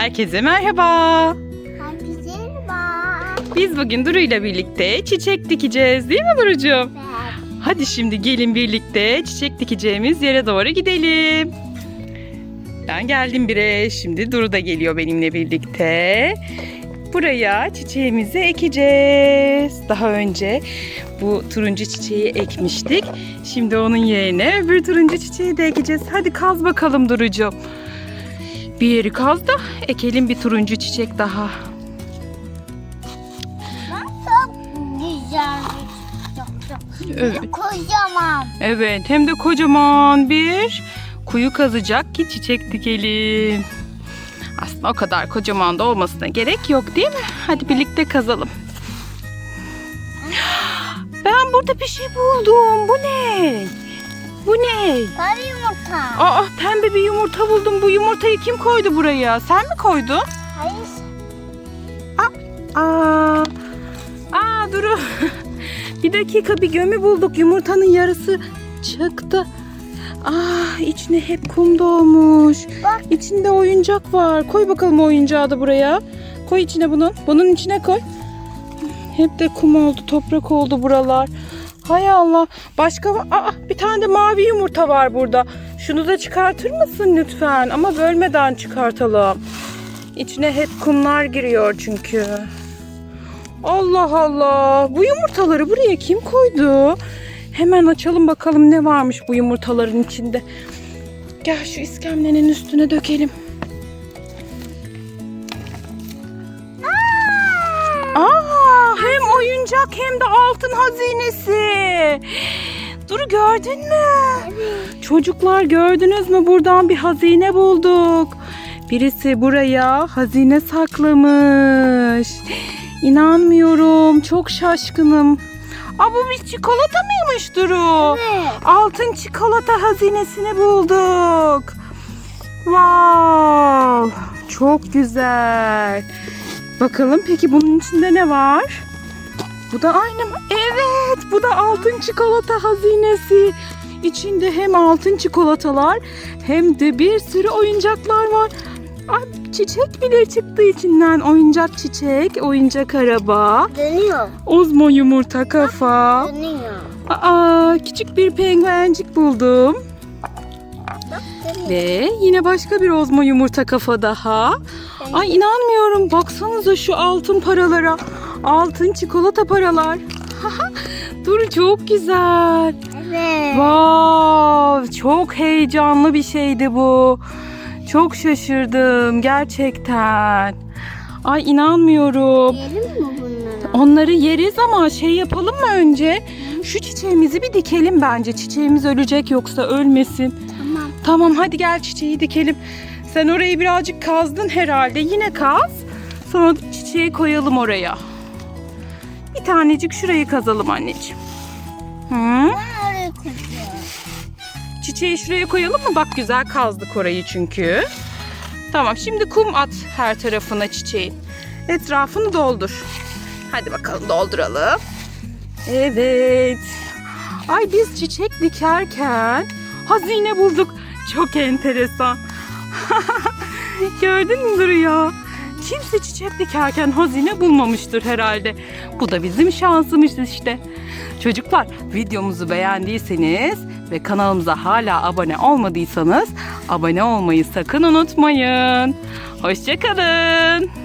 Herkese merhaba. Herkese merhaba. Biz bugün Duru ile birlikte çiçek dikeceğiz değil mi Duru'cuğum? Hadi şimdi gelin birlikte çiçek dikeceğimiz yere doğru gidelim. Ben geldim bire. Şimdi Duru da geliyor benimle birlikte. Buraya çiçeğimizi ekeceğiz. Daha önce bu turuncu çiçeği ekmiştik. Şimdi onun yerine öbür turuncu çiçeği de ekeceğiz. Hadi kaz bakalım Duru'cuğum. Bir yeri kaz da ekelim bir turuncu çiçek daha. Çok güzel. Evet. Kocaman. Evet hem de kocaman bir kuyu kazacak ki çiçek dikelim. Aslında o kadar kocaman da olmasına gerek yok değil mi? Hadi birlikte kazalım. Ben burada bir şey buldum. Bu ne? Bu ne? Sarı yumurta. Aa pembe bir yumurta buldum. Bu yumurtayı kim koydu buraya? Sen mi koydun? Hayır. Aa, aa Duru. bir dakika bir gömü bulduk. Yumurtanın yarısı çıktı. Aa içine hep kum dolmuş. Bak. İçinde oyuncak var. Koy bakalım oyuncağı da buraya. Koy içine bunun. Bunun içine koy. Hep de kum oldu, toprak oldu buralar. Hay Allah. Başka. Aa, bir tane de mavi yumurta var burada. Şunu da çıkartır mısın lütfen? Ama bölmeden çıkartalım. İçine hep kumlar giriyor çünkü. Allah Allah. Bu yumurtaları buraya kim koydu? Hemen açalım bakalım ne varmış bu yumurtaların içinde. Gel şu iskemlenin üstüne dökelim. Aa, hem oyuncak hem de altın hazinesi. Duru gördün mü? Çocuklar gördünüz mü? Buradan bir hazine bulduk. Birisi buraya hazine saklamış. İnanmıyorum. Çok şaşkınım. Aa bu bir çikolata mıymış Duru? Evet. Altın çikolata hazinesini bulduk. Wow! Çok güzel. Bakalım peki bunun içinde ne var? Bu da aynı mı? Evet, bu da altın çikolata hazinesi. İçinde hem altın çikolatalar hem de bir sürü oyuncaklar var. Ay, çiçek bile çıktı içinden. Oyuncak çiçek, oyuncak araba, Dönüyor. ozmo yumurta kafa. Dönüyor. Aa, küçük bir penguencik buldum. Ve yine başka bir ozmo yumurta kafa daha. Ay inanmıyorum. Baksanıza şu altın paralara. Altın çikolata paralar. Dur çok güzel. Evet. Wow, çok heyecanlı bir şeydi bu. Çok şaşırdım gerçekten. Ay inanmıyorum. Yiyelim mi bunları? Onları yeriz ama şey yapalım mı önce? Şu çiçeğimizi bir dikelim bence. Çiçeğimiz ölecek yoksa ölmesin. Tamam. Tamam hadi gel çiçeği dikelim. Sen orayı birazcık kazdın herhalde. Yine kaz. Sonra çiçeği koyalım oraya. Bir tanecik şurayı kazalım anneciğim. Hı? Çiçeği şuraya koyalım mı? Bak güzel kazdık orayı çünkü. Tamam şimdi kum at her tarafına çiçeğin. Etrafını doldur. Hadi bakalım dolduralım. Evet. Ay biz çiçek dikerken hazine bulduk. Çok enteresan. Gördün mü Duru ya? Kimse çiçek dikerken hazine bulmamıştır herhalde. Bu da bizim şansımız işte. Çocuklar videomuzu beğendiyseniz ve kanalımıza hala abone olmadıysanız abone olmayı sakın unutmayın. Hoşçakalın.